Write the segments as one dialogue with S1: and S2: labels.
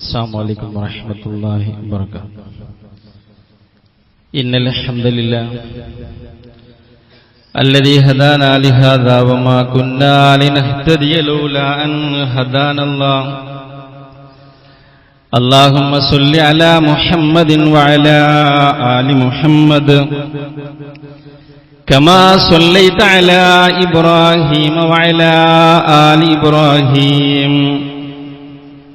S1: السلام عليكم ورحمة الله وبركاته إن الحمد لله الذي هدانا لهذا وما كنا لنهتدي لولا أن هدانا الله اللهم صل على محمد وعلى آل محمد كما صليت على إبراهيم وعلى آل إبراهيم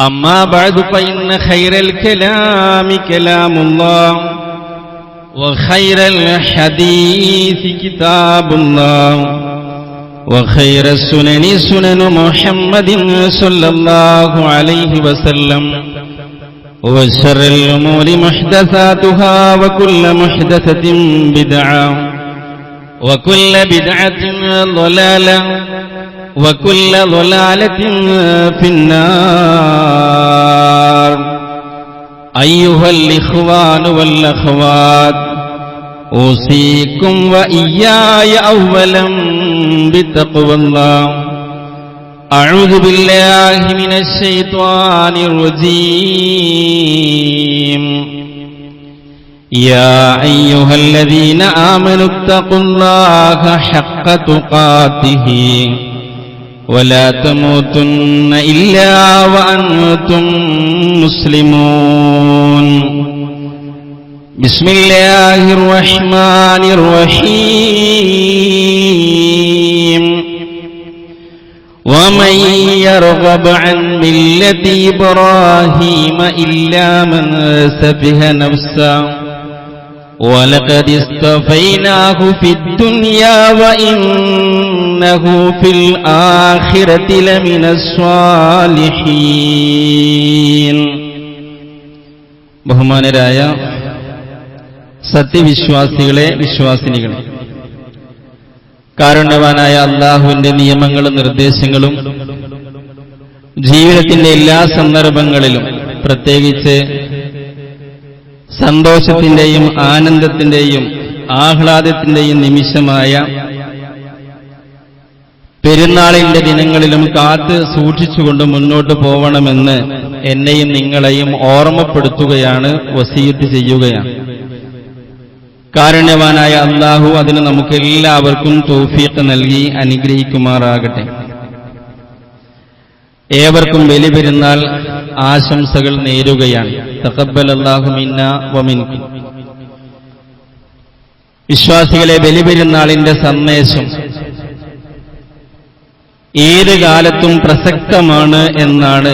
S1: أما بعد فإن خير الكلام كلام الله وخير الحديث كتاب الله وخير السنن سنن محمد صلى الله عليه وسلم وشر الأمور محدثاتها وكل محدثة بدعة وكل بدعة ضلالة وكل ضلالة في النار أيها الإخوان والأخوات أوصيكم وإياي أولا بتقوى الله أعوذ بالله من الشيطان الرجيم يا أيها الذين آمنوا اتقوا الله حق تقاته ولا تموتن إلا وأنتم مسلمون. بسم الله الرحمن الرحيم. ومن يرغب عن ملة إبراهيم إلا من سفه نفسه ولقد اصطفيناه في الدنيا وإنه في الآخرة لمن الصالحين ബഹുമാനരായ സത്യവിശ്വാസികളെ വിശ്വാസിനികളെ കാരുണ്യവാനായ അള്ളാഹുവിന്റെ നിയമങ്ങളും നിർദ്ദേശങ്ങളും ജീവിതത്തിന്റെ എല്ലാ സന്ദർഭങ്ങളിലും പ്രത്യേകിച്ച് സന്തോഷത്തിന്റെയും ആനന്ദത്തിന്റെയും ആഹ്ലാദത്തിന്റെയും നിമിഷമായ പെരുന്നാളിന്റെ ദിനങ്ങളിലും കാത്ത് സൂക്ഷിച്ചുകൊണ്ട് മുന്നോട്ട് പോവണമെന്ന് എന്നെയും നിങ്ങളെയും ഓർമ്മപ്പെടുത്തുകയാണ് വസീത്ത് ചെയ്യുകയാണ്. കാരുണ്യവാനായ അള്ളാഹു അതിന് നമുക്ക് എല്ലാവർക്കും തോഫീക്ക് നൽകി അനുഗ്രഹിക്കുമാറാകട്ടെ. ഏവർക്കും ബലി പെരുന്നാൾ ആശംസകൾ നേരുകയാണ്. തക്കബൽ അള്ളാഹു മിന്ന വമിൻകും വിശ്വാസികളെ ബലിപെരുന്നാളിന്റെ സന്ദേശം ഏത് കാലത്തും പ്രസക്തമാണ് എന്നാണ്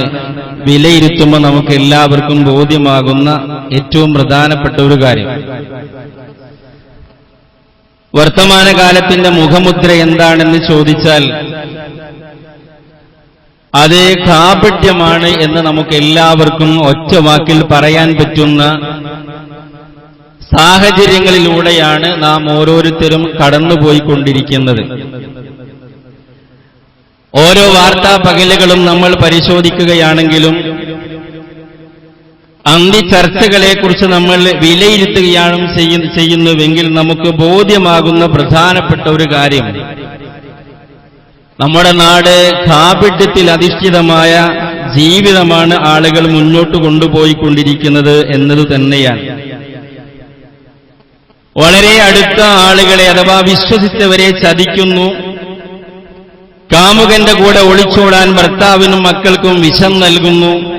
S1: വിലയിരുത്തുമ്പോൾ നമുക്ക് എല്ലാവർക്കും ബോധ്യമാകുന്ന ഏറ്റവും പ്രധാനപ്പെട്ട ഒരു കാര്യം. വർത്തമാനകാലത്തിന്റെ മുഖമുദ്ര എന്താണെന്ന് ചോദിച്ചാൽ അത് കാപട്യമാണ് എന്ന് നമുക്ക് എല്ലാവർക്കും ഒറ്റ വാക്കിൽ പറയാൻ പറ്റുന്ന സാഹചര്യങ്ങളിലൂടെയാണ് നാം ഓരോരുത്തരും കടന്നുപോയിക്കൊണ്ടിരിക്കുന്നത്. ഓരോ വാർത്താ പകലുകളും നമ്മൾ പരിശോധിക്കുകയാണെങ്കിലും അന്തി ചർച്ചകളെക്കുറിച്ച് നമ്മൾ വിലയിരുത്തുകയാണ് ചെയ്യുന്നുവെങ്കിൽ നമുക്ക് ബോധ്യമാകുന്ന പ്രധാനപ്പെട്ട ഒരു കാര്യം. നമ്മുടെ നാട് കാപിട്യത്തിൽ അധിഷ്ഠിതമായ ജീവിതമാണ് ആളുകൾ മുന്നോട്ട് കൊണ്ടുപോയിക്കൊണ്ടിരിക്കുന്നത് എന്നത് തന്നെയാണ്. വളരെ അടുത്ത ആളുകളെ അഥവാ വിശ്വസിച്ചവരെ ചതിക്കുന്നു. കാമുകന്റെ കൂടെ ഒളിച്ചോടാൻ ഭർത്താവിനും മക്കൾക്കും വിഷം നൽകുന്നു.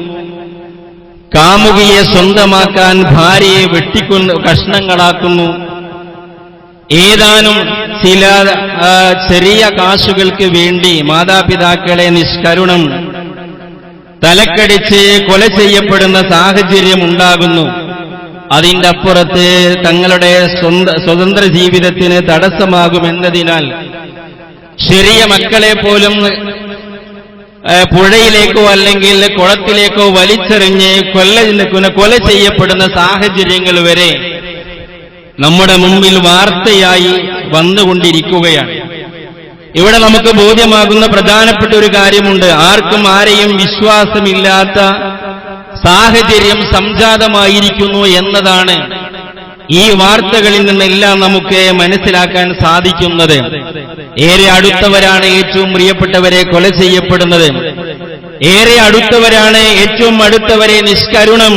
S1: കാമുകിയെ സ്വന്തമാക്കാൻ ഭാര്യയെ വെട്ടിക്കൊന്ന് കഷ്ണങ്ങളാക്കുന്നു. ഏതാനും ചില ചെറിയ കാശുകൾക്ക് വേണ്ടി മാതാപിതാക്കളെ നിഷ്കരുണം തലക്കടിച്ച് കൊല ചെയ്യപ്പെടുന്ന സാഹചര്യം ഉണ്ടാകുന്നു. അതിന്റെ അപ്പുറത്ത് തങ്ങളുടെ സ്വതന്ത്ര ജീവിതത്തിന് തടസ്സമാകുമെന്നതിനാൽ ചെറിയ മക്കളെ പോലും പുഴയിലേക്കോ അല്ലെങ്കിൽ കുളത്തിലേക്കോ വലിച്ചെറിഞ്ഞ് കൊല്ല കൊല ചെയ്യപ്പെടുന്ന സാഹചര്യങ്ങൾ വരെ നമ്മുടെ മുമ്പിൽ വാർത്തയായി വന്നുകൊണ്ടിരിക്കുകയാണ്. ഇവിടെ നമുക്ക് ബോധ്യമാകുന്ന പ്രധാനപ്പെട്ട ഒരു കാര്യമുണ്ട്. ആർക്കും ആരെയും വിശ്വാസമില്ലാത്ത സാഹചര്യം സംജാതമായിരിക്കുന്നു എന്നതാണ് ഈ വാർത്തകളിൽ നിന്നെല്ലാം നമുക്ക് മനസ്സിലാക്കാൻ സാധിക്കുന്നത്. ഏറെ അടുത്തവരാണ് ഏറ്റവും പ്രിയപ്പെട്ടവരെ കൊല ചെയ്യപ്പെടുന്നത്. ഏറെ അടുത്തവരാണ് ഏറ്റവും അടുത്തവരെ നിഷ്കരുണം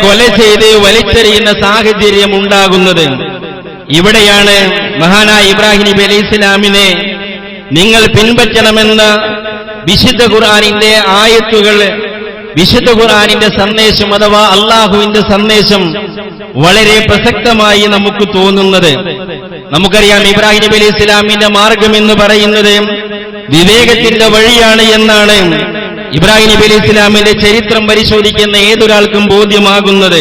S1: കൊല ചെയ്ത് വലിച്ചെറിയുന്ന സാഹചര്യം ഉണ്ടാകുന്നത്. ഇവിടെയാണ് മഹാനായ ഇബ്രാഹിം നബി അലൈഹി ഇസ്ലാമിനെ നിങ്ങൾ പിൻപറ്റണമെന്ന വിശുദ്ധ ഖുർആാനിന്റെ ആയത്തുകൾ വിശുദ്ധ ഖുർആാനിന്റെ സന്ദേശം അഥവാ അള്ളാഹുവിന്റെ സന്ദേശം വളരെ പ്രസക്തമായി നമുക്ക് തോന്നുന്നത്. നമുക്കറിയാം ഇബ്രാഹിം നബി അലൈഹി ഇസ്ലാമിന്റെ മാർഗം എന്ന് പറയുന്നത് വിവേകത്തിന്റെ വഴിയാണ് എന്നാണ്. ഇബ്രാഹിം നബി അലി ഇസ്ലാമിന്റെ ചരിത്രം പരിശോധിക്കുന്ന ഏതൊരാൾക്കും ബോധ്യമാകുന്നത്?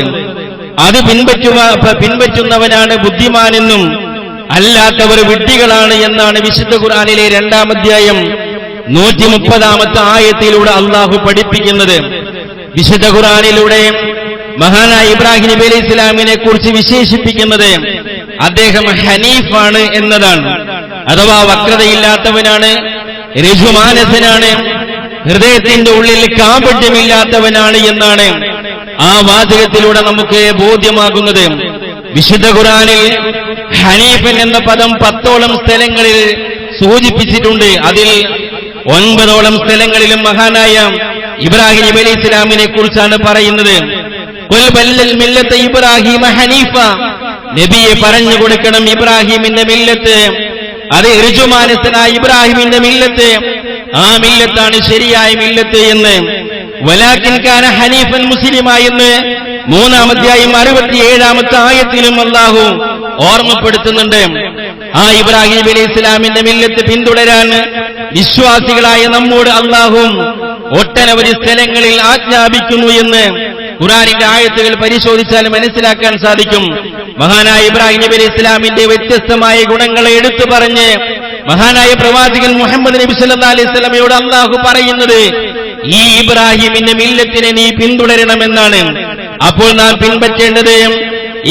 S1: അത് പിൻപറ്റുക പിൻപറ്റുന്നവനാണ് ബുദ്ധിമാനെന്നും അല്ലാത്തവർ വിഡ്ഢികളാണ് എന്നാണ് വിശുദ്ധ ഖുർആനിലെ രണ്ടാം അധ്യായം നൂറ്റി മുപ്പതാമത്തെ ആയത്തിലൂടെ അള്ളാഹു പഠിപ്പിക്കുന്നത്. വിശുദ്ധ ഖുർആനിലൂടെ മഹാനായ ഇബ്രാഹിം നബി അലി ഇസ്ലാമിനെ കുറിച്ച് വിശേഷിപ്പിക്കുന്നത് അദ്ദേഹം ഹനീഫാണ് എന്നതാണ്. അഥവാ വക്രതയില്ലാത്തവനാണ് രഘുമാനസനാണ് ഹൃദയത്തിന്റെ ഉള്ളിൽ കാപട്യമില്ലാത്തവനാണ് എന്നാണ് ആ വാചകത്തിലൂടെ നമുക്ക് ബോധ്യമാകുന്നത്. വിശുദ്ധ ഖുറാനിൽ ഹനീഫൻ എന്ന പദം പത്തോളം സ്ഥലങ്ങളിൽ സൂചിപ്പിച്ചിട്ടുണ്ട്. അതിൽ ഒൻപതോളം സ്ഥലങ്ങളിലും മഹാനായ ഇബ്രാഹിം നബി അലി ഇസ്ലാമിനെ കുറിച്ചാണ് പറയുന്നത്. "ഖുൽ ബല്ലൽ മില്ലത്ത ഇബ്രാഹിമ ഹനീഫ. നബിയെ പറഞ്ഞു കൊടുക്കണം ഇബ്രാഹിമിന്റെ മില്ലത്ത്. അത് ഋജുമാനസനായ ഇബ്രാഹിമിന്റെ മില്ലത്ത്. ആ മില്ലത്താണ് ശരിയായ മില്ലത്ത് എന്ന്. വലാക്കിൻ കാന ഹനീഫൻ മുസ്ലിമായെന്ന് മൂന്നാം അധ്യായം അറുപത്തിയേഴാമത്തെ ആയത്തിലും അള്ളാഹു ഓർമ്മപ്പെടുത്തുന്നുണ്ട്. ആ ഇബ്രാഹിം അലി ഇസ്ലാമിന്റെ മില്ലത്ത് പിന്തുടരാൻ വിശ്വാസികളായ നമ്മോട് അള്ളാഹും ഒട്ടനവധി സ്ഥലങ്ങളിൽ ആജ്ഞാപിക്കുന്നു എന്ന് ഖുറാനിന്റെ ആയത്തുകൾ പരിശോധിച്ചാൽ മനസ്സിലാക്കാൻ സാധിക്കും. മഹാനായ ഇബ്രാഹിം നബി അലി ഇസ്ലാമിന്റെ വ്യത്യസ്തമായ ഗുണങ്ങളെ എടുത്തു പറഞ്ഞ് മഹാനായ പ്രവാചകൻ മുഹമ്മദ് നബി സല്ലല്ലാഹു അലൈഹി സ്വലമയോട് അള്ളാഹു പറയുന്നത് ഈ ഇബ്രാഹിമിന്റെ മില്ലത്തിനെ നീ പിന്തുടരണമെന്നാണ്. അപ്പോൾ നാം പിൻപറ്റേണ്ടത്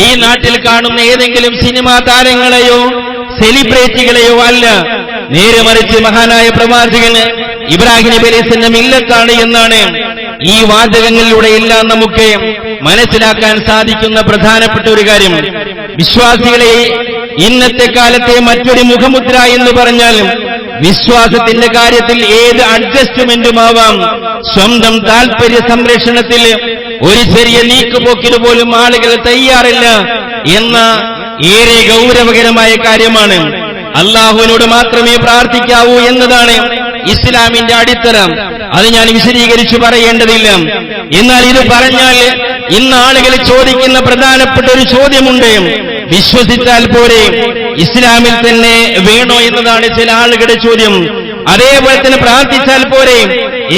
S1: ഈ നാട്ടിൽ കാണുന്ന ഏതെങ്കിലും സിനിമാ താരങ്ങളെയോ സെലിബ്രിറ്റികളെയോ അല്ല. നേരെ മറിച്ച് മഹാനായ പ്രവാചകന് ഇബ്രാഹിം നബി അലൈസിന്റെ മില്ലത്താണ് എന്നാണ്. ഈ വാചകങ്ങളിലൂടെ എല്ലാം നമുക്ക് മനസ്സിലാക്കാൻ സാധിക്കുന്ന പ്രധാനപ്പെട്ട ഒരു കാര്യം. വിശ്വാസികളെ ഇന്നത്തെ കാലത്തെ മറ്റൊരു മുഖമുദ്ര എന്ന് പറഞ്ഞാൽ വിശ്വാസത്തിന്റെ കാര്യത്തിൽ ഏത് അഡ്ജസ്റ്റ്മെന്റുമാവാം സ്വന്തം താൽപര്യ സംരക്ഷണത്തിൽ ഒരു ചെറിയ നീക്കുപോക്കിന് പോലും ആളുകൾ തയ്യാറില്ല എന്ന ഏറെ ഗൗരവകരമായ കാര്യമാണ്. അള്ളാഹുവിനോട് മാത്രമേ പ്രാർത്ഥിക്കാവൂ എന്നതാണ് ഇസ്ലാമിന്റെ അടിത്തറ. അത് ഞാൻ വിശദീകരിച്ചു പറയേണ്ടതില്ല. എന്നാൽ ഇത് പറഞ്ഞാൽ ഇന്ന് ആളുകൾ ചോദിക്കുന്ന പ്രധാനപ്പെട്ട ഒരു ചോദ്യമുണ്ട്. വിശ്വസിച്ചാൽ പോരെ. ഇസ്ലാമിൽ തന്നെ വേണോ എന്നതാണ് ചില ആളുകളുടെ ചോദ്യം. അതേപോലെ തന്നെ പ്രാർത്ഥിച്ചാൽ പോരെ.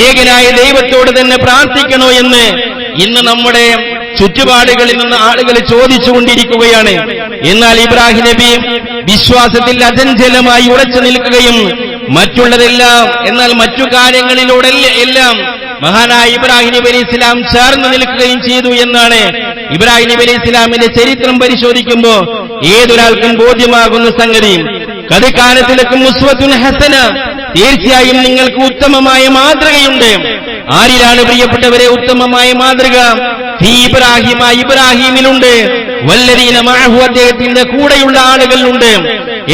S1: ഏകനായ ദൈവത്തോട് തന്നെ പ്രാർത്ഥിക്കണോ എന്ന് ഇന്ന് നമ്മുടെ ചുറ്റുപാടുകളിൽ നിന്ന് ആളുകൾ ചോദിച്ചുകൊണ്ടിരിക്കുകയാണ്. എന്നാൽ ഇബ്രാഹിം നബി വിശ്വാസത്തിൽ അചഞ്ചലമായി ഉറച്ചു നിൽക്കുകയും മറ്റുള്ളതെല്ലാം എന്നാൽ മറ്റു കാര്യങ്ങളിലൂടെ എല്ലാം മഹാനായ ഇബ്രാഹിം നബി അലി ഇസ്ലാം ചേർന്ന് നിൽക്കുകയും ചെയ്തു എന്നാണ് ഇബ്രാഹിം നബി അലൈഹി ഇസ്ലാമിന്റെ ചരിത്രം പരിശോധിക്കുമ്പോ ഏതൊരാൾക്കും ബോധ്യമാകുന്ന സംഗതി കഥകാലത്തിലേക്കും മുസ്വത്തുൻ ഹസന തീർച്ചയായും നിങ്ങൾക്ക് ഉത്തമമായ മാതൃകയുണ്ട്. ആരിലാണ് പ്രിയപ്പെട്ടവരെ ഉത്തമമായ മാതൃക? ഈ ഇബ്രാഹിമ ഇബ്രാഹിമിലുണ്ട്. വല്ലരീന മാഹു അദ്ദേഹത്തിന്റെ കൂടെയുള്ള ആളുകളിലുണ്ട്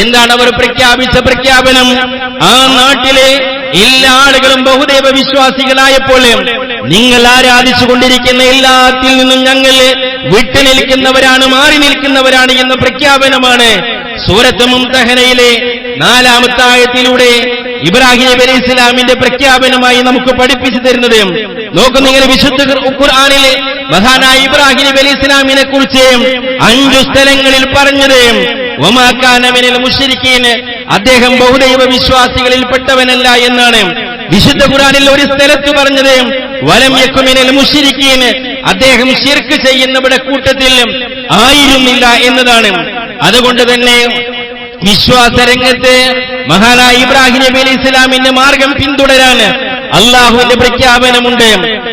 S1: എന്താണ് അവർ പ്രഖ്യാപിച്ച പ്രഖ്യാപനം? ആ നാട്ടിലെ എല്ലാ ആളുകളും ബഹുദൈവ വിശ്വാസികളായപ്പോൾ നിങ്ങൾ ആരാധിച്ചുകൊണ്ടിരിക്കുന്ന എല്ലാത്തിൽ നിന്നും ഞങ്ങൾ വിട്ടു നിൽക്കുന്നവരാണ് മാറി നിൽക്കുന്നവരാണ് എന്ന പ്രഖ്യാപനമാണ് സൂറത്ത് മുംതഹനയിലെ നാലാമത്തെ ആയത്തിലൂടെ ഇബ്രാഹിം നബി അലൈഹി ഇസ്ലാമിന്റെ പ്രഖ്യാപനമായി നമുക്ക് പഠിപ്പിച്ചു തരുന്നത്. നോക്കൂ നിങ്ങൾ വിശുദ്ധ ഖുർആനിൽ മഹാനായ ഇബ്രാഹിം നബി അലൈഹി ഇസ്ലാമിനെ കുറിച്ച് അഞ്ചു സ്ഥലങ്ങളിൽ പറഞ്ഞത്. ഒമാക്കാനമിനിൽ മുഷരിക്കീന് അദ്ദേഹം ബഹുദൈവ വിശ്വാസികളിൽ പെട്ടവനല്ല എന്നാണ് വിശുദ്ധ ഖുറാനിൽ ഒരു സ്ഥലത്ത് പറഞ്ഞത്. വലം യക്കുമിനൽ മുഷിരിക്കീന് അദ്ദേഹം ശിർക്ക് ചെയ്യുന്നവരുടെ കൂട്ടത്തിൽ ആയിരുന്നില്ല എന്നതാണ്. അതുകൊണ്ട് തന്നെ വിശ്വാസ രംഗത്ത് മഹാനായ ഇബ്രാഹിം നബി അലി ഇസ്ലാമിന്റെ മാർഗം പിന്തുടരാൻ അള്ളാഹുവിന്റെ പ്രഖ്യാപനമുണ്ട്.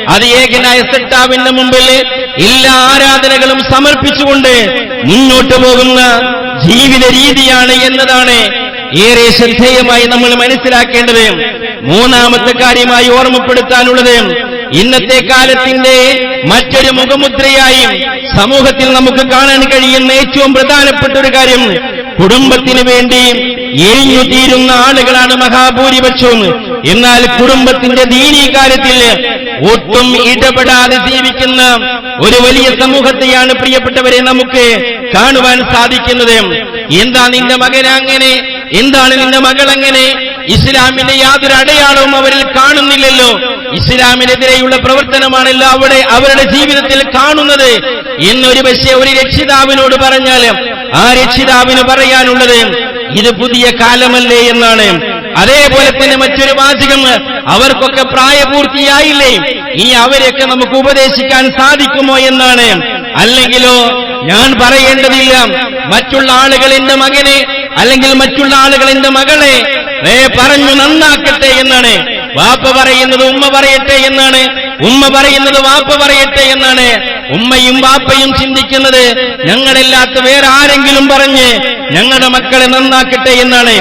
S1: അത് ഏകനായ സെട്ടാവിന്റെ മുമ്പിൽ എല്ലാ ആരാധനകളും സമർപ്പിച്ചുകൊണ്ട് മുന്നോട്ട് പോകുന്ന ജീവിത രീതിയാണ് എന്നതാണ് ഏറെ ശ്രദ്ധേയമായി നമ്മൾ മനസ്സിലാക്കേണ്ടത് മൂന്നാമത്തെ കാര്യമായി ഓർമ്മപ്പെടുത്താനുള്ളത് ഇന്നത്തെ കാലത്തിന്റെ മറ്റൊരു മുഖമുദ്രയായി സമൂഹത്തിൽ നമുക്ക് കാണാൻ കഴിയുന്ന ഏറ്റവും പ്രധാനപ്പെട്ട ഒരു കാര്യം കുടുംബത്തിന് വേണ്ടി എരിഞ്ഞു തീരുന്ന ആളുകളാണ് മഹാഭൂരിപക്ഷവും. എന്നാൽ കുടുംബത്തിന്റെ ദീനീ കാര്യത്തിൽ ഒട്ടും ഇടപെടാതെ ജീവിക്കുന്ന ഒരു വലിയ സമൂഹത്തെയാണ് പ്രിയപ്പെട്ടവരെ നമുക്ക് കാണുവാൻ സാധിക്കുന്നത്. എന്താ നിന്റെ മകൻ അങ്ങനെ എന്താണ് നിന്റെ മകൾ അങ്ങനെ? ഇസ്ലാമിന്റെ യാതൊരു അടയാളവും അവരിൽ കാണുന്നില്ലല്ലോ. ഇസ്ലാമിനെതിരെയുള്ള പ്രവർത്തനമാണല്ലോ അവിടെ അവരുടെ ജീവിതത്തിൽ കാണുന്നത്. എന്നൊരു പക്ഷേ ഒരു രക്ഷിതാവിനോട് പറഞ്ഞാൽ ആ രക്ഷിതാവിന് പറയാനുള്ളത് ഇത് പുതിയ കാലമല്ലേ എന്നാണ്. അതേപോലെ തന്നെ മറ്റൊരു വാചകം അവർക്കൊക്കെ പ്രായപൂർത്തിയായില്ലേ? ഇനി അവരെയൊക്കെ നമുക്ക് ഉപദേശിക്കാൻ സാധിക്കുമോ എന്നാണ്. അല്ലെങ്കിലോ ഞാൻ പറയേണ്ടതില്ല മറ്റുള്ള ആളുകൾ എന്റെ മകനെ അല്ലെങ്കിൽ മറ്റുള്ള ആളുകൾ എന്റെ മകളെ പറഞ്ഞു നന്നാക്കട്ടെ എന്നാണ്. വാപ്പ പറയുന്നത് ഉമ്മ പറയട്ടെ എന്നാണ്. ഉമ്മ പറയുന്നത് വാപ്പ പറയട്ടെ എന്നാണ്. ഉമ്മയും വാപ്പയും ചിന്തിക്കുന്നത് ഞങ്ങളല്ലാത്ത വേറെ ആരെങ്കിലും പറഞ്ഞ് ഞങ്ങളുടെ മക്കളെ നന്നാക്കട്ടെ എന്നാണ്.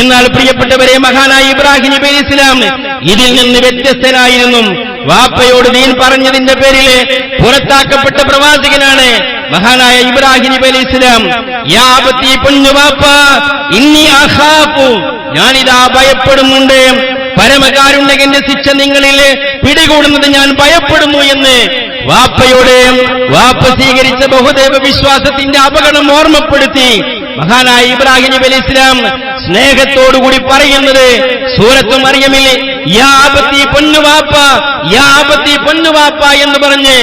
S1: എന്നാൽ പ്രിയപ്പെട്ടവരെ മഹാനായ ഇബ്രാഹിം നബി ഇസ്ലാം ഇതിൽ നിന്ന് വ്യത്യസ്തനായിരുന്നു വാപ്പയോട് നീൻ പറഞ്ഞതിന്റെ പേരിൽ പുറത്താക്കപ്പെട്ട പ്രവാചകനാണ് മഹാനായ ഇബ്രാഹിം നബി അലൈഹി ഇസ്ലാം യാപത്തി പൊന്നു വാപ്പ ഇന്നി അഹാപ്പു ഞാനിതാ ഭയപ്പെടുന്നുണ്ട്. പരമകാരുണ്യകന്റെ ശിക്ഷ നിങ്ങളിൽ പിടികൂടുന്നത് ഞാൻ ഭയപ്പെടുന്നു എന്ന്. വാപ്പയോട് വാപ്പ സ്വീകരിച്ച ബഹുദേവ വിശ്വാസത്തിന്റെ അപകടം ഓർമ്മപ്പെടുത്തി മഹാനായ ഇബ്രാഹിം നബി അലി ഇസ്ലാം സ്നേഹത്തോടുകൂടി പറയുന്നത് സൂറത്ത് മറിയമിൽ യാപത്തി പൊന്നുവാപ്പ യാപത്തി പൊന്നുവാപ്പ എന്ന് പറഞ്ഞ്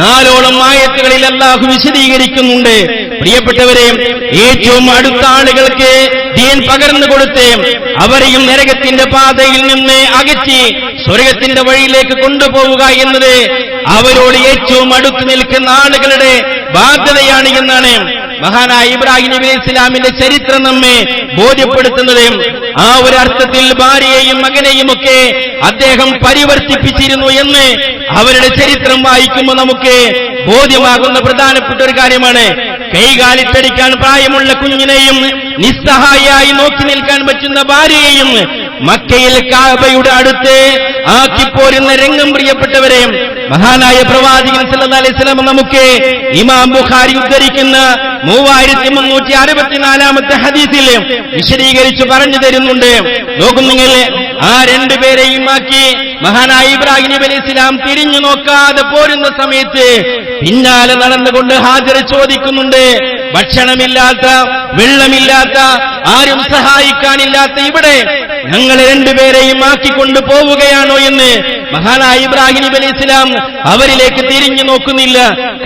S1: നാലോളം ആയത്തുകളിൽ അല്ലാഹു വിശദീകരിക്കുന്നുണ്ട്. പ്രിയപ്പെട്ടവരെ ഏറ്റവും അടുത്ത ആളുകൾക്ക് ദീൻ പകർന്നു കൊടുത്ത് അവരെയും നരകത്തിന്റെ പാതയിൽ നിന്ന് അകറ്റി സ്വർഗത്തിന്റെ വഴിയിലേക്ക് കൊണ്ടുപോവുക എന്നത് അവരോട് ഏറ്റവും അടുത്ത് നിൽക്കുന്ന ആളുകളുടെ ബാധ്യതയാണ് എന്നാണ് മഹാനായ ഇബ്രാഹിം നബി ഇസ്ലാമിന്റെ ചരിത്രം നമ്മെ ബോധ്യപ്പെടുത്തുന്നത് ആ ഒരു അർത്ഥത്തിൽ ഭാര്യയെയും മകനെയും ഒക്കെ അദ്ദേഹം പരിവർത്തിപ്പിച്ചിരുന്നു എന്ന് അവരുടെ ചരിത്രം വായിക്കുമ്പോൾ നമുക്ക് ബോധ്യമാകുന്ന പ്രധാനപ്പെട്ട ഒരു കാര്യമാണ്. കൈകാലിട്ടടിക്കാൻ പ്രായമുള്ള കുഞ്ഞിനെയും നിസ്സഹായിയായി നോക്കി നിൽക്കാൻ പറ്റുന്ന ഭാര്യയെയും മക്കയിൽ കാബയുടെ അടുത്ത് ആക്കിപ്പോരുന്ന രംഗം പ്രിയപ്പെട്ടവരെ മഹാനായ പ്രവാചകൻ സല്ലല്ലാഹു അലൈഹി നമുക്ക് ഇമാം ബുഖാരി ഉദ്ധരിക്കുന്ന മൂവായിരത്തി മുന്നൂറ്റി അറുപത്തിനാലാമത്തെ ഹദീസിൽ വിശദീകരിച്ച് പറഞ്ഞു തരുന്നുണ്ട്. നോക്കും നിങ്ങൾ ആ രണ്ടുപേരെയും ആക്കി മഹാനായ ഇബ്രാഹിം നബി അലൈഹി ഇസ്ലാം തിരിഞ്ഞു നോക്കാതെ പോരുന്ന സമയത്ത് പിന്നാലെ നടന്നുകൊണ്ട് ഹാജർ ചോദിക്കുന്നുണ്ട് ഭക്ഷണമില്ലാത്ത വെള്ളമില്ലാത്ത ആരും സഹായിക്കാനില്ലാത്ത ഇവിടെ ഞങ്ങൾ രണ്ടുപേരെയും ആക്കിക്കൊണ്ട് പോവുകയാണോ എന്ന് മഹാനായ ഇബ്രാഹിം അലി ഇസ്ലാം അവരിലേക്ക് തിരിഞ്ഞു നോക്കുന്നില്ല.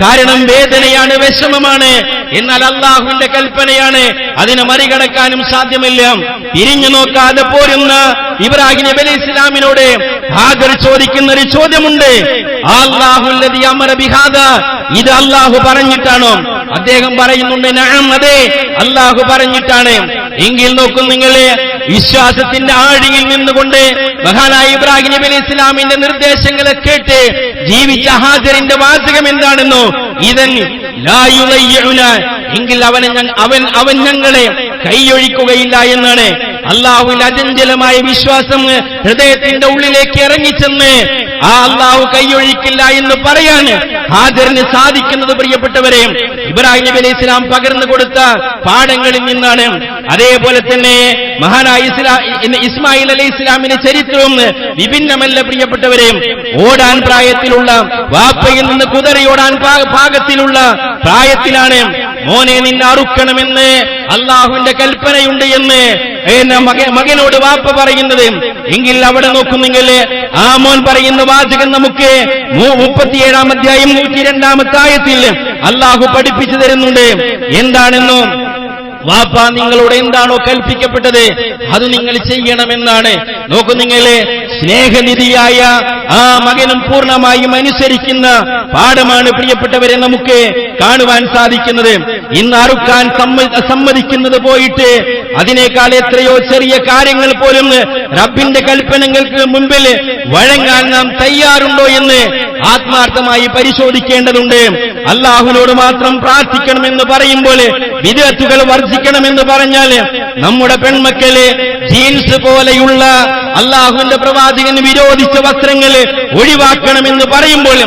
S1: കാരണം വേദനയാണ് വിഷമമാണ്. എന്നാൽ അള്ളാഹുവിന്റെ കൽപ്പനയാണ്. അതിനെ മറികടക്കാനും സാധ്യമല്ല. തിരിഞ്ഞു നോക്കാതെ പോരുന്ന ഇബ്രാഹിം നബി അലി ഇസ്ലാമിനോട് ഹാജർ ചോദിക്കുന്ന ഒരു ചോദ്യമുണ്ട് അള്ളാഹുല്ലതി അമര ബിഹാദ? ഇത് അള്ളാഹു പറഞ്ഞിട്ടാണോ? അദ്ദേഹം പറയുന്നുണ്ട് നഅം അതെ അള്ളാഹു പറഞ്ഞിട്ടാണ്. എങ്കിൽ നോക്കും നിങ്ങൾ വിശ്വാസത്തിന്റെ ആഴിയിൽ നിന്നുകൊണ്ട് മഹാനായ ഇബ്രാഹിം നബി അലൈഹി ഇസ്ലാമിന്റെ നിർദ്ദേശങ്ങളെ കേട്ട് ജീവിച്ച ഹാജറിന്റെ വാചകം എന്താണെന്നോ? ഇതൻ എങ്കിൽ അവനെ അവൻ അവൻ ഞങ്ങളെ കൈയൊഴിക്കുകയില്ല എന്നാണ് അള്ളാഹുവിൽ അചഞ്ചലമായ വിശ്വാസം ഹൃദയത്തിന്റെ ഉള്ളിലേക്ക് ഇറങ്ങിച്ചെന്ന് ആ അള്ളാഹു കൈയൊഴിക്കില്ല എന്ന് പറയാൻ ഹാജറിന് സാധിക്കുന്നത് പ്രിയപ്പെട്ടവരെ ഇബ്രാഹിം നബി അലൈഹി ഇസ്ലാം പകർന്നു കൊടുത്ത പാഠങ്ങളിൽ നിന്നാണ്. അതേപോലെ തന്നെ മഹാനായ ഇസ്മായിൽ അലൈഹി ഇസ്ലാമിന്റെ ചരിത്രവും വിഭിന്നമല്ല പ്രിയപ്പെട്ടവരെ. ഓടാൻ പ്രായത്തിലുള്ള വാപ്പയിൽ നിന്ന് കുതറിയോടാൻ പാ- പാകത്തിലുള്ള പ്രായത്തിലാണ് മോനെ നിന്നെ അറുക്കണമെന്ന് അള്ളാഹുവിന്റെ കൽപ്പനയുണ്ട് എന്ന് മകനോട് വാപ്പ പറയുന്നത്? എങ്കിൽ അവിടെ നോക്കുന്നെങ്കിൽ ആ മോൻ പറയുന്ന വാചകം നമുക്ക് മുപ്പത്തിയേഴാം അധ്യായം നൂറ്റി രണ്ടാമത്തെ ആയത്തിൽ അള്ളാഹു പഠിപ്പിച്ചു തരുന്നുണ്ട്. എന്താണെന്നോ? വാപ്പ നിങ്ങളോട് എന്താണോ കൽപ്പിക്കപ്പെട്ടത്? അത് നിങ്ങൾ ചെയ്യണമെന്നാണ്. നോക്കൂ സ്നേഹനിധിയായ ആ മകനും പൂർണമായും അനുസരിക്കുന്ന പാഠമാണ് പ്രിയപ്പെട്ടവരെ നമുക്ക് കാണുവാൻ സാധിക്കുന്നത്. ഇന്ന് അറുക്കാൻ സമ്മ- സമ്മതിക്കുന്നത് പോയിട്ട് അതിനേക്കാൾ എത്രയോ ചെറിയ കാര്യങ്ങൾ പോലും റബ്ബിന്റെ കൽപ്പനങ്ങൾക്ക് മുമ്പിൽ വഴങ്ങാൻ നാം തയ്യാറുണ്ടോ എന്ന് ആത്മാർത്ഥമായി പരിശോധിക്കേണ്ടതുണ്ട്. അള്ളാഹുനോട് മാത്രം പ്രാർത്ഥിക്കണമെന്ന് പറയുമ്പോൾ വിദഗ്ധുകൾ വർദ്ധിക്കണമെന്ന് പറഞ്ഞാൽ നമ്മുടെ പെൺമക്കളെ ജീൻസ് പോലെയുള്ള അള്ളാഹുവിന്റെ പ്രവാചകന് വിരോധിച്ച വസ്ത്രങ്ങൾ ഒഴിവാക്കണമെന്ന് പറയുമ്പോൾ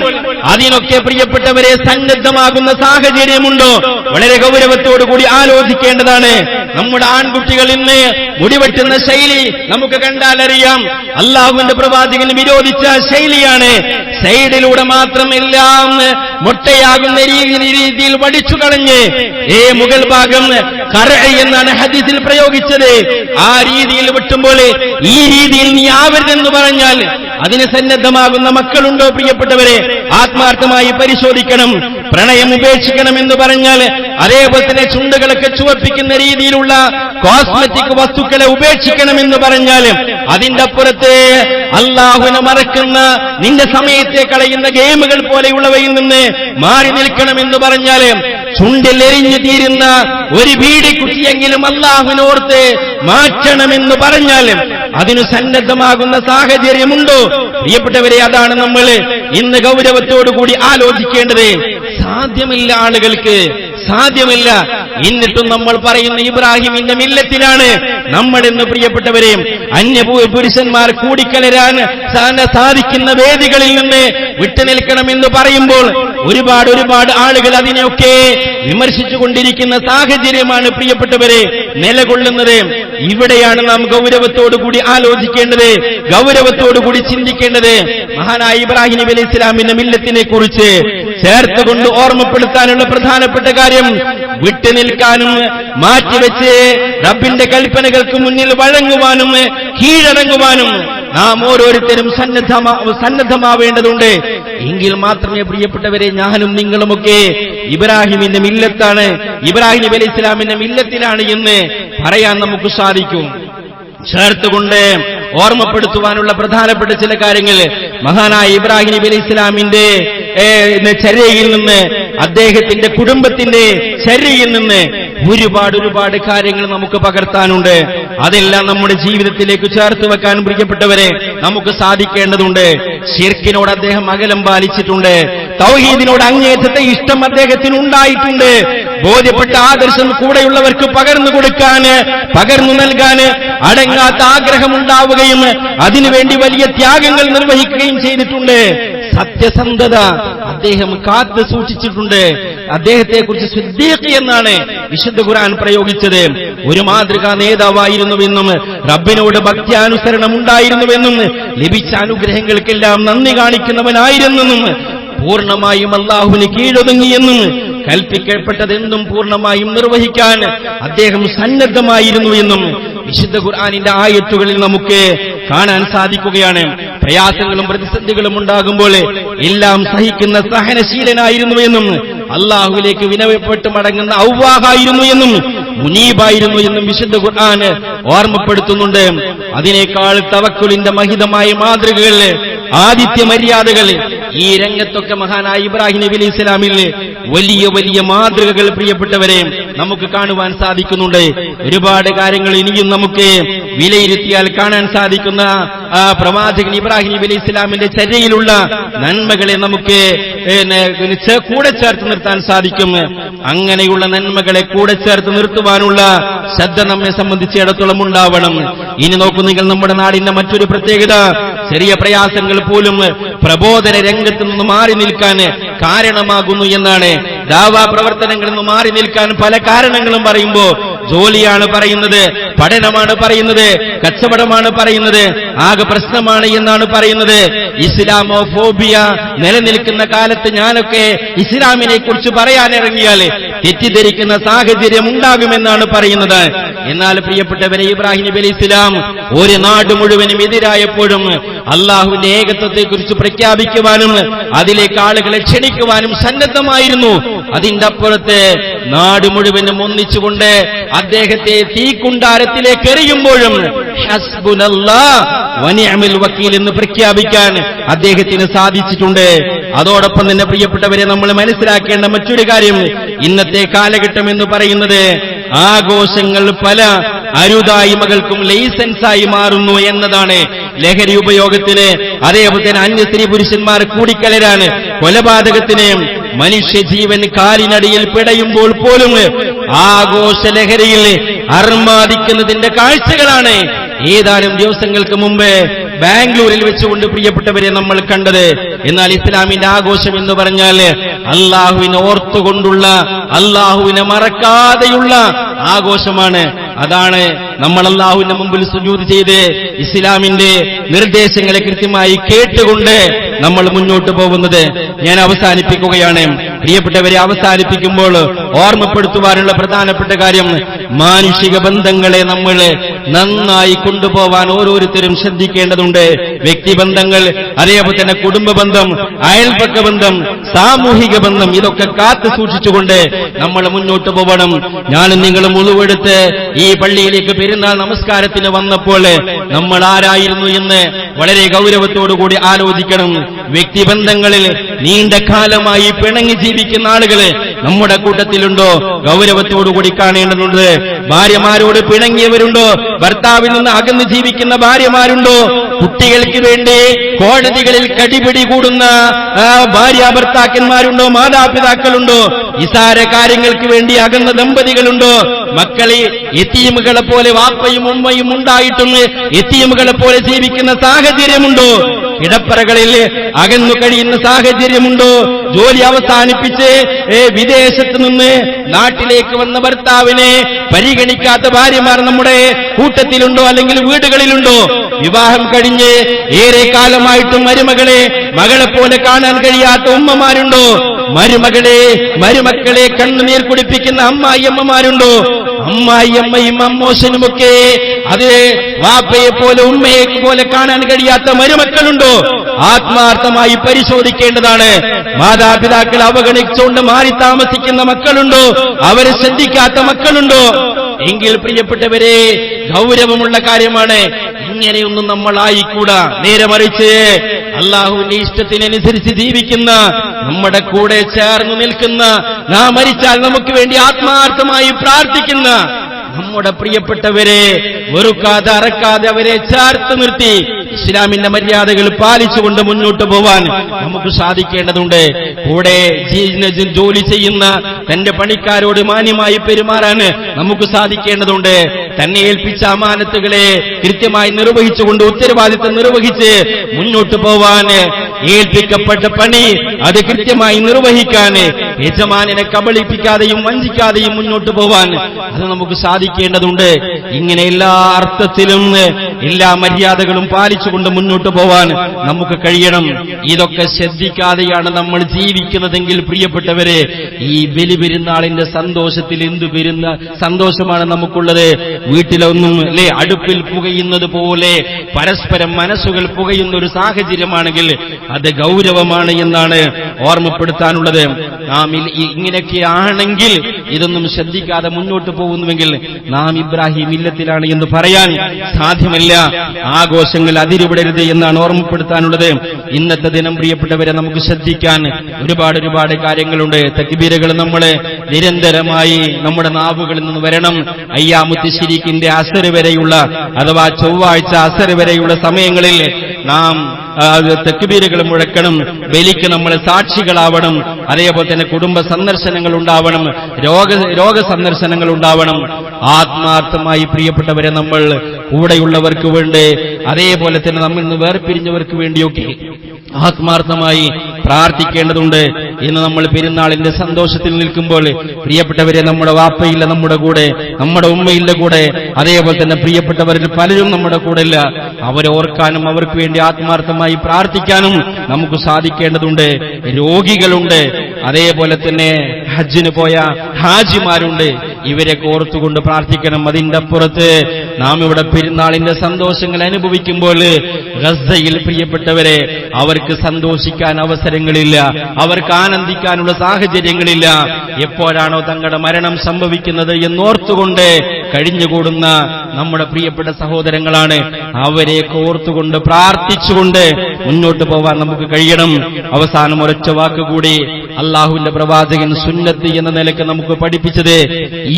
S1: അതിനൊക്കെ പ്രിയപ്പെട്ടവരെ സന്നദ്ധമാകുന്ന സാഹചര്യമുണ്ടോ? വളരെ ഗൗരവത്തോടു കൂടി ആലോചിക്കേണ്ടതാണ്. നമ്മുടെ ആൺകുട്ടികൾ ഇന്ന് മുടിവെട്ടുന്ന ശൈലി നമുക്ക് കണ്ടാൽ അറിയാം. അള്ളാഹുവിന്റെ പ്രവാചകന് വിരോധിച്ച ശൈലിയാണ്. സൈഡിലൂടെ മാത്രം എല്ലാം മുട്ടയാകുന്ന രീതി- രീതിയിൽ വടിച്ചു കളഞ്ഞ് ഏ മുകൾ ഭാഗം കറ എന്നാണ് ഹദീസിൽ പ്രയോഗിച്ചത്. ആ രീതിയിൽ വെട്ടുമ്പോൾ ഈ രീതിയിൽ നീ ആവരുതെന്ന് പറഞ്ഞാൽ അതിന് സന്നദ്ധമാകുന്ന മക്കളുണ്ടോ പ്രിയപ്പെട്ടവരെ? ആത്മാർത്ഥമായി പരിശോധിക്കണം പ്രണയം ഉപേക്ഷിക്കണം എന്ന് പറഞ്ഞാൽ അതേപോലെ തന്നെ ചുണ്ടുകളൊക്കെ ചുവപ്പിക്കുന്ന രീതിയിലുള്ള കോസ്മെറ്റിക് വസ്തുക്കളെ ഉപേക്ഷിക്കണം എന്ന് പറഞ്ഞാൽ അതിന്റെ അപ്പുറത്ത് അള്ളാഹുവിനെ മറക്കുന്ന നിന്റെ സമയത്തെ കളയുന്ന ഗെയിമുകൾ പോലെയുള്ളവയിൽ നിന്ന് മാറി നിൽക്കണം എന്ന് പറഞ്ഞാൽ ചുണ്ടിൽ എരിഞ്ഞു തീരുന്ന ഒരു ബീഡിക്കുട്ടിയെങ്കിലും അള്ളാഹുവിനോർത്ത് മാറ്റണമെന്ന് പറഞ്ഞാലും അതിനു സന്നദ്ധമാകുന്ന സാഹചര്യമുണ്ടോ? പ്രിയപ്പെട്ടവരെ അതാണ് നമ്മൾ ഇന്ന് ഗൗരവത്തോടുകൂടി ആലോചിക്കേണ്ടത്. സാധ്യമില്ല ആളുകൾക്ക് സാധ്യമല്ല. എന്നിട്ടും നമ്മൾ പറയുന്ന ഇബ്രാഹിമിന്റെ മില്ലത്തിലാണ് നമ്മൾ പ്രിയപ്പെട്ടവരെയും പ്രിയപ്പെട്ടവരെ അന്യ പുരുഷന്മാർ കൂടിക്കലരാൻ സാധിക്കുന്ന വേദികളിൽ നിന്ന് വിട്ടുനിൽക്കണമെന്ന് പറയുമ്പോൾ ഒരുപാട് ഒരുപാട് ആളുകൾ അതിനെയൊക്കെ വിമർശിച്ചു കൊണ്ടിരിക്കുന്ന സാഹചര്യമാണ് പ്രിയപ്പെട്ടവരെ നിലകൊള്ളുന്നത്. ഇവിടെയാണ് നാം ഗൗരവത്തോടുകൂടി ആലോചിക്കേണ്ടത് ഗൗരവത്തോടുകൂടി ചിന്തിക്കേണ്ടത്. മഹാനായ ഇബ്രാഹിം നബി അലൈഹി ഇസ്ലാമിന്റെ മില്ലത്തിനെ കുറിച്ച് ചേർത്തുകൊണ്ട് ഓർമ്മപ്പെടുത്താനുള്ള പ്രധാനപ്പെട്ട കാര്യം വിട്ടുനിൽക്കാനും മാറ്റിവെച്ച് റബ്ബിന്റെ കൽപ്പനകൾക്ക് മുന്നിൽ വഴങ്ങുവാനും കീഴടങ്ങുവാനും നാം ഓരോരുത്തരും സന്നദ്ധമാ സന്നദ്ധമാവേണ്ടതുണ്ട്. എങ്കിൽ മാത്രമേ പ്രിയപ്പെട്ടവരെ ഞാനും നിങ്ങളുമൊക്കെ ഇബ്രാഹിമിന്റെ മില്ലത്താണ്. ഇബ്രാഹിം അലൈഹി ഇസ്ലാമിന്റെ മില്ലത്തിലാണ് എന്ന് പറയാൻ നമുക്ക് സാധിക്കും. ചേർത്തുകൊണ്ട് ഓർമ്മപ്പെടുത്തുവാനുള്ള പ്രധാനപ്പെട്ട ചില കാര്യങ്ങൾ. മഹാനായ ഇബ്രാഹിം അലൈഹി ഇസ്ലാമിന്റെ ചര്യയിൽ നിന്ന് അദ്ദേഹത്തിന്റെ കുടുംബത്തിന്റെ ചര്യയിൽ നിന്ന് ഒരുപാട് ഒരുപാട് കാര്യങ്ങൾ നമുക്ക് പകർത്താനുണ്ട്. അതെല്ലാം നമ്മുടെ ജീവിതത്തിലേക്ക് ചേർത്ത് വെക്കാൻ പ്രിയപ്പെട്ടവരെ നമുക്ക് സാധിക്കേണ്ടതുണ്ട്. ഷിർക്കിനോട് അദ്ദേഹം അകലം പാലിച്ചിട്ടുണ്ട്. തൗഹീദിനോട് അങ്ങേറ്റത്തെ ഇഷ്ടം അദ്ദേഹത്തിന് ഉണ്ടായിട്ടുണ്ട്. ബോധ്യപ്പെട്ട ആദർശം കൂടെയുള്ളവർക്ക് പകർന്നു കൊടുക്കാൻ പകർന്നു നൽകാൻ അടങ്ങാത്ത ആഗ്രഹമുണ്ടാവുകയും അതിനുവേണ്ടി വലിയ ത്യാഗങ്ങൾ നിർവഹിക്കുകയും ചെയ്തിട്ടുണ്ട്. സത്യസന്ധത അദ്ദേഹം കാത്തു സൂക്ഷിച്ചിട്ടുണ്ട്. അദ്ദേഹത്തെ കുറിച്ച് സിദ്ദീഖ് എന്നാണ് വിശുദ്ധ ഖുർആൻ പ്രയോഗിച്ചത്. ഒരു മാതൃകാ നേതാവായിരുന്നുവെന്നും റബ്ബിനോട് ഭക്ത്യാനുസരണം ഉണ്ടായിരുന്നുവെന്നും ലഭിച്ച അനുഗ്രഹങ്ങൾക്കെല്ലാം നന്ദി കാണിക്കുന്നവനായിരുന്നെന്നും പൂർണമായും അള്ളാഹുവിന് കീഴൊതുങ്ങിയെന്നും കൽപ്പിക്കപ്പെട്ടതെന്തും പൂർണമായും നിർവഹിക്കാൻ അദ്ദേഹം സന്നദ്ധമായിരുന്നു എന്നും വിശുദ്ധ ഖുർആാനിന്റെ ആയത്തുകളിൽ നമുക്ക് കാണാൻ സാധിക്കുകയാണ്. പ്രയാസങ്ങളും പ്രതിസന്ധികളും ഉണ്ടാകുമ്പോൾ എല്ലാം സഹിക്കുന്ന സഹനശീലനായിരുന്നു എന്നും അള്ളാഹുവിലേക്ക് വിനവപ്പെട്ട് മടങ്ങുന്ന ഔവാഹായിരുന്നു എന്നും മുനീബായിരുന്നു എന്നും വിശുദ്ധ ഖുർആൻ ഓർമ്മപ്പെടുത്തുന്നുണ്ട്. അതിനേക്കാൾ തവക്കുലിന്റെ മഹിതമായ മാതൃകകൾ ആദിത്യ മര്യാദകൾ ഈ രംഗത്തൊക്കെ മഹാനായ ഇബ്രാഹിം നബി അലി ഇസ്ലാമിൽ വലിയ വലിയ മാതൃകകൾ പ്രിയപ്പെട്ടവരെ നമുക്ക് കാണുവാൻ സാധിക്കുന്നുണ്ട്. ഒരുപാട് കാര്യങ്ങൾ ഇനിയും നമുക്ക് വിലയിരുത്തിയാൽ കാണാൻ സാധിക്കുന്ന ആ പ്രവാചകൻ ഇബ്രാഹിം നബി അലൈഹി ഇസ്ലാമിന്റെ ചര്യയിലുള്ള നന്മകളെ നമുക്ക് കൂടെ ചേർത്ത് നിർത്താൻ സാധിക്കും. അങ്ങനെയുള്ള നന്മകളെ കൂടെ ചേർത്ത് നിർത്തുവാനുള്ള ശ്രദ്ധ നമ്മെ സംബന്ധിച്ചിടത്തോളം ഉണ്ടാവണം. ഇനി നോക്കൂ നമ്മുടെ നാടിന്റെ മറ്റൊരു പ്രത്യേകത. ചെറിയ പ്രയാസങ്ങൾ പോലും പ്രബോധന രംഗത്ത് നിന്ന് മാറി നിൽക്കാൻ കാരണമാകുന്നു എന്നാണ് ദാവാ പ്രവർത്തനങ്ങളിൽ നിന്ന് മാറി നിൽക്കാൻ പല കാരണങ്ങളും പറയുമ്പോ ജോലിയാണ് പറയുന്നത് പഠനമാണ് പറയുന്നത് കച്ചവടമാണ് പറയുന്നത് ആകെ പ്രശ്നമാണ് എന്നാണ് പറയുന്നത്. ഇസ്ലാമോ ഫോബിയ നിലനിൽക്കുന്ന കാലത്ത് ഞാനൊക്കെ ഇസ്ലാമിനെ കുറിച്ച് പറയാനിറങ്ങിയാൽ തെറ്റിദ്ധരിക്കുന്ന സാഹചര്യം ഉണ്ടാകുമെന്നാണ് പറയുന്നത്. എന്നാൽ പ്രിയപ്പെട്ടവരെ ഇബ്രാഹിം നബി അലി ഇസ്ലാം ഒരു നാട് മുഴുവനും എതിരായപ്പോഴും അള്ളാഹുവിന്റെ ഏകത്വത്തെക്കുറിച്ച് പ്രഖ്യാപിക്കുവാനും അതിലേക്ക് ആളുകളെ ക്ഷണിക്കുവാനും സന്നദ്ധമായിരുന്നു. അതിന്റെ അപ്പുറത്ത് നാട് മുഴുവനും ഒന്നിച്ചുകൊണ്ട് അദ്ദേഹത്തെ തീക്കുണ്ടാരത്തിലേക്ക് എറിയുമ്പോഴും വനിയമിൽ വക്കീൽ എന്ന് പ്രഖ്യാപിക്കാൻ അദ്ദേഹത്തിന് സാധിച്ചിട്ടുണ്ട്. അതോടൊപ്പം തന്നെ പ്രിയപ്പെട്ടവരെ നമ്മൾ മനസ്സിലാക്കേണ്ട മറ്റൊരു കാര്യം ഇന്നത്തെ കാലഘട്ടം എന്ന് പറയുന്നത് ആഘോഷങ്ങൾ പല അരുതായ്മകൾക്കും ലൈസൻസായി മാറുന്നു എന്നതാണ് ലഹരി ഉപയോഗത്തിന് അതേപോലെ തന്നെ അന്യ സ്ത്രീ പുരുഷന്മാർ കൂടിക്കലരാണ്. കൊലപാതകത്തിന് മനുഷ്യജീവൻ കാലിനടിയിൽ പിടയുമ്പോൾ പോലും ആഘോഷ ലഹരിയിൽ അർമാദിക്കുന്നതിന്റെ കാഴ്ചകളാണ്. ഏതാനും ദിവസങ്ങൾക്ക് മുമ്പ് ബാംഗ്ലൂരിൽ വെച്ചുകൊണ്ട് പ്രിയപ്പെട്ടവരെ നമ്മൾ കണ്ടത്. എന്നാൽ ഇസ്ലാമിന്റെ ആഘോഷം എന്ന് പറഞ്ഞാൽ അള്ളാഹുവിനെ ഓർത്തുകൊണ്ടുള്ള അള്ളാഹുവിനെ മറക്കാതെയുള്ള ആഘോഷമാണ്. അതാണ് നമ്മൾ അള്ളാഹുവിന്റെ മുമ്പിൽ സുജൂത് ചെയ്ത് ഇസ്ലാമിന്റെ നിർദ്ദേശങ്ങളെ കൃത്യമായി കേട്ടുകൊണ്ട് നമ്മൾ മുന്നോട്ട് പോകുന്നത്. ഞാൻ അവസാനിപ്പിക്കുകയാണ്. പ്രിയപ്പെട്ടവരെ അവസാനിപ്പിക്കുമ്പോൾ ഓർമ്മപ്പെടുത്തുവാനുള്ള പ്രധാനപ്പെട്ട കാര്യം മാനുഷിക ബന്ധങ്ങളെ നമ്മൾ നന്നായി കൊണ്ടുപോവാൻ ഓരോരുത്തരും ശ്രദ്ധിക്കേണ്ടതുണ്ട്. വ്യക്തിബന്ധങ്ങൾ അതേപോലെ തന്നെ കുടുംബ ബന്ധം അയൽപക്ക ബന്ധം സാമൂഹിക ബന്ധം ഇതൊക്കെ കാത്തു സൂക്ഷിച്ചുകൊണ്ട് നമ്മൾ മുന്നോട്ട് പോകണം ഞാനും നിങ്ങളും മുഴുവെടുത്ത് ഈ പള്ളിയിലേക്ക് പെരുന്നാൾ നമസ്കാരത്തിന് വന്നപ്പോൾ നമ്മൾ ആരായിരുന്നു എന്ന് വളരെ ഗൗരവത്തോടുകൂടി ആലോചിക്കണം. വ്യക്തിബന്ധങ്ങളിൽ നീണ്ട കാലമായി പിണങ്ങി ജീവിക്കുന്ന ആളുകൾ നമ്മുടെ കൂട്ടത്തിലുണ്ടോ? ഗൗരവത്തോടുകൂടി കാണേണ്ടതുണ്ട്. ഭാര്യമാരോട് പിണങ്ങിയവരുണ്ടോ? ഭർത്താവിൽ നിന്ന് അകന്ന് ജീവിക്കുന്ന ഭാര്യമാരുണ്ടോ? കുട്ടികൾക്ക് വേണ്ടി കോടതികളിൽ കടിപിടി കൂടുന്ന ഭാര്യ ഭർത്താക്കന്മാരുണ്ടോ? മാതാപിതാക്കളുണ്ടോ? നിസാര കാര്യങ്ങൾക്ക് വേണ്ടി അകന്ന ദമ്പതികളുണ്ടോ? മക്കളെ എത്തിയമുകളെ പോലെ വാപ്പയും ഉമ്മയും ഉണ്ടായിട്ടും എത്തിയമുകളെ പോലെ ജീവിക്കുന്ന സാഹചര്യമുണ്ടോ? കിടപ്പറകളിൽ അകന്നു കഴിയുന്ന സാഹചര്യമുണ്ടോ? ജോലി അവസാനിപ്പിച്ച് വിദേശത്ത് നിന്ന് നാട്ടിലേക്ക് വന്ന ഭർത്താവിനെ പരിഗണിക്കാത്ത ഭാര്യമാർ നമ്മുടെ കൂട്ടത്തിലുണ്ടോ അല്ലെങ്കിൽ വീടുകളിലുണ്ടോ? വിവാഹം കഴിഞ്ഞ് ഏറെ കാലമായിട്ടും മരുമകളെ മകളെ പോലെ കാണാൻ കഴിയാത്ത ഉമ്മമാരുണ്ടോ? മരുമകളെ മരുമക്കളെ കണ്ണുനീർ കുടിപ്പിക്കുന്ന അമ്മായിയമ്മമാരുണ്ടോ അമ്മായിയമ്മയും അമ്മോശനുമൊക്കെ അത് വാപ്പയെ പോലെ ഉമ്മയെ പോലെ കാണാൻ കഴിയാത്ത മരുമക്കളുണ്ടോ? ആത്മാർത്ഥമായി പരിശോധിക്കേണ്ടതാണ്. മാതാപിതാക്കൾ അവഗണിച്ചുകൊണ്ട് മാറി താമസിക്കുന്ന മക്കളുണ്ടോ? അവരെ ശ്രദ്ധിക്കാത്ത മക്കളുണ്ടോ? എങ്കിൽ പ്രിയപ്പെട്ടവരെ ഗൗരവമുള്ള കാര്യമാണ്. ഇങ്ങനെയൊന്നും നമ്മളായിക്കൂടാ. നേരെ മറിച്ച് അള്ളാഹുവിന്റെ ഇഷ്ടത്തിനനുസരിച്ച് ജീവിക്കുന്ന നമ്മുടെ കൂടെ ചേർന്ന് നിൽക്കുന്ന നാം മരിച്ചാൽ നമുക്ക് വേണ്ടി ആത്മാർത്ഥമായി പ്രാർത്ഥിക്കുന്ന നമ്മുടെ പ്രിയപ്പെട്ടവരെ വെറുക്കാതെ അറക്കാതെ അവരെ ചേർത്ത് നിർത്തി ഇസ്ലാമിന്റെ മര്യാദകൾ പാലിച്ചുകൊണ്ട് മുന്നോട്ട് പോവാൻ നമുക്ക് സാധിക്കേണ്ടതുണ്ട്. കൂടെ ജോലി ചെയ്യുന്ന തന്റെ പണിക്കാരോട് മാന്യമായി പെരുമാറാൻ നമുക്ക് സാധിക്കേണ്ടതുണ്ട്. തന്നെ ഏൽപ്പിച്ച അമാനത്തുകളെ കൃത്യമായി നിർവഹിച്ചുകൊണ്ട് ഉത്തരവാദിത്തം നിർവഹിച്ച് മുന്നോട്ട് പോവാൻ ഏൽപ്പിക്കപ്പെട്ട പണി അത് കൃത്യമായി നിർവഹിക്കാൻ യജമാനെ കബളിപ്പിക്കാതെയും വഞ്ചിക്കാതെയും മുന്നോട്ട് പോവാൻ അത് നമുക്ക് സാധിക്കേണ്ടതുണ്ട്. ഇങ്ങനെ എല്ലാ അർത്ഥത്തിലും എല്ലാ മര്യാദകളും പാലിച്ചുകൊണ്ട് മുന്നോട്ട് പോവാൻ നമുക്ക് കഴിയണം. ഇതൊക്കെ ശ്രദ്ധിക്കാതെയാണ് നമ്മൾ ജീവിക്കുന്നതെങ്കിൽ പ്രിയപ്പെട്ടവരെ ഈ ബലി പെരുന്നാളിന്റെ സന്തോഷത്തിൽ എന്തു പെരുന്ന സന്തോഷമാണ് നമുക്കുള്ളത്? വീട്ടിലൊന്നും അല്ലെ അടുപ്പിൽ പുകയുന്നത് പോലെ പരസ്പരം മനസ്സുകൾ പുകയുന്ന ഒരു സാഹചര്യമാണെങ്കിൽ അത് ഗൗരവമാണ് എന്നാണ് ഓർമ്മപ്പെടുത്താനുള്ളത്. നാം ഇങ്ങനെയൊക്കെയാണെങ്കിൽ ഇതൊന്നും ശ്രദ്ധിക്കാതെ മുന്നോട്ട് പോകുന്നുവെങ്കിൽ നാം ഇബ്രാഹിം ഇല്ലത്തിലാണ് എന്ന് പറയാൻ സാധ്യമല്ല. ആഘോഷങ്ങൾ അതിരുവിടരുത് എന്നാണ് ഓർമ്മപ്പെടുത്താനുള്ളത്. ഇന്നത്തെ ദിനം പ്രിയപ്പെട്ടവരെ നമുക്ക് ശ്രദ്ധിക്കാൻ ഒരുപാട് ഒരുപാട് കാര്യങ്ങളുണ്ട്. തക്ബീരകൾ നമ്മൾ നിരന്തരമായി നമ്മുടെ നാവുകളിൽ നിന്ന് വരണം. അയ്യാമുത്തി ശിരിക്കിന്റെ അസർ വരെയുള്ള അഥവാ ചൊവ്വാഴ്ച അസർ വരെയുള്ള സമയങ്ങളിൽ നാം തെക്കുബീരുകൾ മുഴക്കണം. ബലിക്ക് നമ്മൾ സാക്ഷികളാവണം. അതേപോലെ തന്നെ കുടുംബ സന്ദർശനങ്ങൾ ഉണ്ടാവണം. രോഗ രോഗ സന്ദർശനങ്ങൾ ഉണ്ടാവണം. ആത്മാർത്ഥമായി പ്രിയപ്പെട്ടവരെ നമ്മൾ കൂടെയുള്ളവർക്ക് വേണ്ടി? അതേപോലെ തന്നെ നമ്മൾ നിന്ന് വേർപിരിഞ്ഞവർക്ക് വേണ്ടിയൊക്കെ ആത്മാർത്ഥമായി പ്രാർത്ഥിക്കേണ്ടതുണ്ട്. ഇന്ന് നമ്മൾ പെരുന്നാളിന്റെ സന്തോഷത്തിൽ നിൽക്കുമ്പോൾ പ്രിയപ്പെട്ടവരെ നമ്മുടെ വാപ്പയില്ല നമ്മുടെ കൂടെ നമ്മുടെ ഉമ്മയില്ല കൂടെ അതേപോലെ തന്നെ പ്രിയപ്പെട്ടവരിൽ പലരും നമ്മുടെ കൂടെ ഇല്ല. അവരെ ഓർക്കാനും അവർക്ക് വേണ്ടി ആത്മാർത്ഥമായി പ്രാർത്ഥിക്കാനും നമുക്ക് സാധിക്കേണ്ടതുണ്ട്. രോഗികളുണ്ട്. അതേപോലെ തന്നെ ഹജ്ജിന് പോയ ഹാജിമാരുണ്ട്. ഇവരെ കോർത്തുകൊണ്ട് പ്രാർത്ഥിക്കണം അതിന്റെ അപ്പുറത്ത്. നാം ഇവിടെ പെരുന്നാളിന്റെ സന്തോഷങ്ങൾ അനുഭവിക്കുമ്പോൾ ഗസയിൽ പ്രിയപ്പെട്ടവരെ അവർക്ക് സന്തോഷിക്കാൻ അവസരങ്ങളില്ല അവർക്ക് ആനന്ദിക്കാനുള്ള സാഹചര്യങ്ങളില്ല. എപ്പോഴാണോ തങ്ങളുടെ മരണം സംഭവിക്കുന്നത് എന്നോർത്തുകൊണ്ട് കഴിഞ്ഞുകൂടുന്ന നമ്മുടെ പ്രിയപ്പെട്ട സഹോദരങ്ങളാണ്. അവരെ കോർത്തുകൊണ്ട് പ്രാർത്ഥിച്ചുകൊണ്ട് മുന്നോട്ട് പോവാൻ നമുക്ക് കഴിയണം. അവസാനം ഒരൊറ്റ വാക്കുകൂടി അള്ളാഹുവിന്റെ പ്രവാചകൻ സുന്നത്ത് എന്ന നിലയ്ക്ക് നമുക്ക് പഠിപ്പിച്ചത്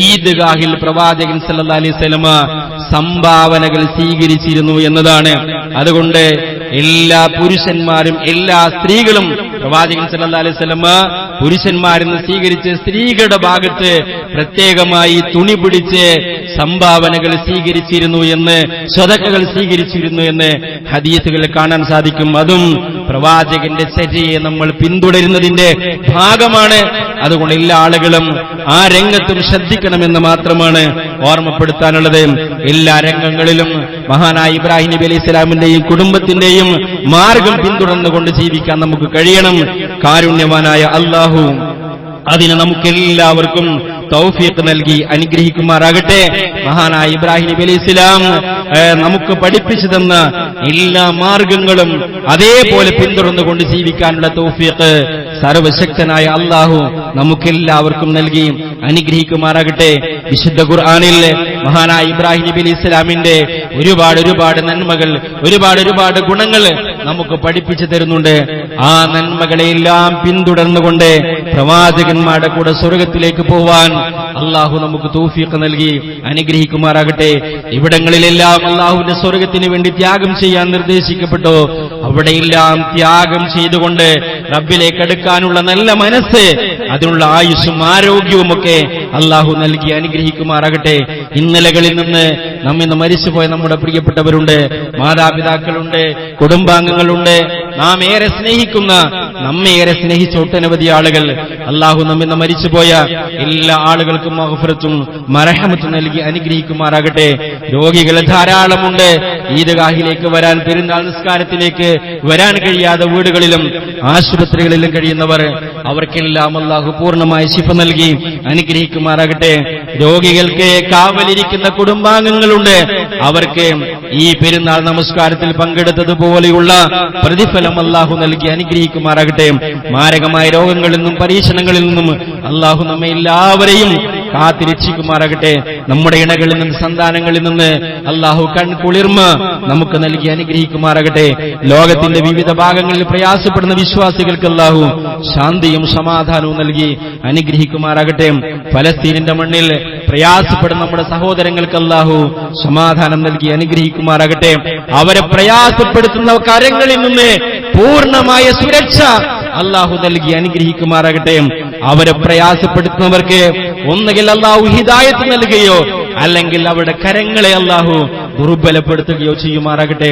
S1: ഈദ്ഗാഹിൽ പ്രവാചകൻ സല്ലാ അലൈഹി സംഭാവനകൾ സ്വീകരിച്ചിരുന്നു എന്നതാണ്. അതുകൊണ്ട് എല്ലാ പുരുഷന്മാരും എല്ലാ സ്ത്രീകളും പ്രവാചകൻ സല്ലാ അലൈഹി വസല്ലമ പുരുഷന്മാരിൽ നിന്ന് സ്വീകരിച്ച് സ്ത്രീകളുടെ ഭാഗത്ത് പ്രത്യേകമായി തുണി പിടിച്ച് സംഭാവനകൾ സ്വീകരിച്ചിരുന്നു എന്ന് സ്വതക്കകൾ സ്വീകരിച്ചിരുന്നു എന്ന് ഹദീസുകൾ കാണാൻ സാധിക്കും. അതും പ്രവാചകന്റെ ചര്യയെ നമ്മൾ പിന്തുടരുന്നതിന്റെ ഭാഗമാണ്. അതുകൊണ്ട് എല്ലാ ആളുകളും ആ രംഗത്തും ശ്രദ്ധിക്കണമെന്ന് മാത്രമാണ് ഓർമ്മപ്പെടുത്താനുള്ളത്. എല്ലാ രംഗങ്ങളിലും മഹാനായ ഇബ്രാഹിം നബി അലൈഹി ഇസ്ലാമിന്റെയും കുടുംബത്തിന്റെയും മാർഗം പിന്തുടർന്നുകൊണ്ട് ജീവിക്കാൻ നമുക്ക് കഴിയണം. കാരുണ്യവാനായ അള്ളാഹു അതിന് നമുക്കെല്ലാവർക്കും തൗഫീഖ് നൽകി അനുഗ്രഹിക്കുമാറാകട്ടെ. മഹാനായ ഇബ്രാഹിം നബി അലി ഇസ്ലാം നമുക്ക് പഠിപ്പിച്ചു തന്ന എല്ലാ മാർഗങ്ങളും അതേപോലെ പിന്തുടർന്നുകൊണ്ട് ജീവിക്കാനുള്ള തൗഫീഖ് സർവശക്തനായ അള്ളാഹു നമുക്കെല്ലാവർക്കും നൽകി അനുഗ്രഹിക്കുമാറാകട്ടെ. വിശുദ്ധ ഖുർആാനിൽ മഹാനായ ഇബ്രാഹിം നബി അലി ഇസ്ലാമിന്റെ ഒരുപാട് ഒരുപാട് നന്മകൾ ഒരുപാട് ഒരുപാട് ഗുണങ്ങൾ നമുക്ക് പഠിപ്പിച്ചു തരുന്നുണ്ട്. ആ നന്മകളെല്ലാം പിന്തുടർന്നുകൊണ്ട് പ്രവാചകന്മാരുടെ കൂടെ സ്വർഗത്തിലേക്ക് പോവാൻ അള്ളാഹു നമുക്ക് തൗഫീഖ് നൽകി അനുഗ്രഹിക്കുമാറാകട്ടെ. ഇവിടങ്ങളിലെല്ലാം അള്ളാഹുവിന്റെ സ്വർഗത്തിന് വേണ്ടി ത്യാഗം ചെയ്യാൻ നിർദ്ദേശിക്കപ്പെട്ടു. അവിടെയെല്ലാം ത്യാഗം ചെയ്തുകൊണ്ട് റബ്ബിലേക്ക് എടുക്കാനുള്ള നല്ല മനസ്സ് അതിനുള്ള ആയുസ്സും ആരോഗ്യവും ഒക്കെ അള്ളാഹു നൽകി അനുഗ്രഹിക്കുമാറാകട്ടെ. ഇന്നലകളിൽ നിന്ന് നമ്മിന്ന് മരിച്ചുപോയ നമ്മുടെ പ്രിയപ്പെട്ടവരുണ്ട് മാതാപിതാക്കളുണ്ട് കുടുംബാംഗങ്ങളുണ്ട്. നാം ഏറെ സ്നേഹിക്കുന്ന നമ്മെ ഏറെ സ്നേഹിച്ച ഒട്ടനവധി ആളുകൾ. അള്ളാഹു നമ്മിന്ന് മരിച്ചുപോയ എല്ലാ ആളുകൾക്കും മഹഫറത്തും മരഹമത്തും നൽകി അനുഗ്രഹിക്കുമാറാകട്ടെ. രോഗികൾ ധാരാളമുണ്ട്. ഈദ്ഗാഹിലേക്ക് വരാൻ പെരുന്നാൾ നിസ്കാരത്തിലേക്ക് വരാൻ കഴിയാതെ വീടുകളിലും ആശുപത്രികളിലും കഴിയുന്നവർ അവർക്കെല്ലാം അള്ളാഹു പൂർണമായ ശിഫ നൽകി അനുഗ്രഹിക്കുമാറാകട്ടെ. രോഗികൾക്ക് കാവലിരിക്കുന്ന കുടുംബാംഗങ്ങളുണ്ട്. അവർക്ക് ഈ പെരുന്നാൾ നമസ്കാരത്തിൽ പങ്കെടുത്തതുപോലെയുള്ള പ്രതിഫലം അള്ളാഹു നൽകി അനുഗ്രഹിക്കുമാറാകട്ടെ. മാരകമായ രോഗങ്ങളിൽ നിന്നും പരീക്ഷണങ്ങളിൽ നിന്നും അള്ളാഹു നമ്മെ എല്ലാവരെയും കാത്തിരക്ഷിക്കുമാറാകട്ടെ. നമ്മുടെ ഇണകളിൽ നിന്ന് സന്താനങ്ങളിൽ നിന്ന് അള്ളാഹു കൺകുളിർമ നമുക്ക് നൽകി അനുഗ്രഹിക്കുമാറാകട്ടെ. ലോകത്തിന്റെ വിവിധ ഭാഗങ്ങളിൽ പ്രയാസപ്പെടുന്ന വിശ്വാസികൾക്ക് അല്ലാഹു ശാന്തിയും സമാധാനവും നൽകി അനുഗ്രഹിക്കുമാറാകട്ടെ. ഫലസ്തീനിന്റെ മണ്ണിൽ പ്രയാസപ്പെടുന്ന നമ്മുടെ സഹോദരങ്ങൾക്ക് അല്ലാഹു സമാധാനം നൽകി അനുഗ്രഹിക്കുമാറാകട്ടെ. അവരെ പ്രയാസപ്പെടുത്തുന്ന കരങ്ങളിൽ നിന്ന് പൂർണമായ സുരക്ഷ അള്ളാഹു നൽകി അനുഗ്രഹിക്കുമാറാകട്ടെ. അവരെ പ്രയാസപ്പെടുത്തുന്നവർക്ക് ഒന്നുകിൽ അള്ളാഹു ഹിദായത്ത് നൽകുകയോ അല്ലെങ്കിൽ അവരുടെ കരങ്ങളെ അള്ളാഹു ദുർബലപ്പെടുത്തുകയോ ചെയ്യുമാറാകട്ടെ.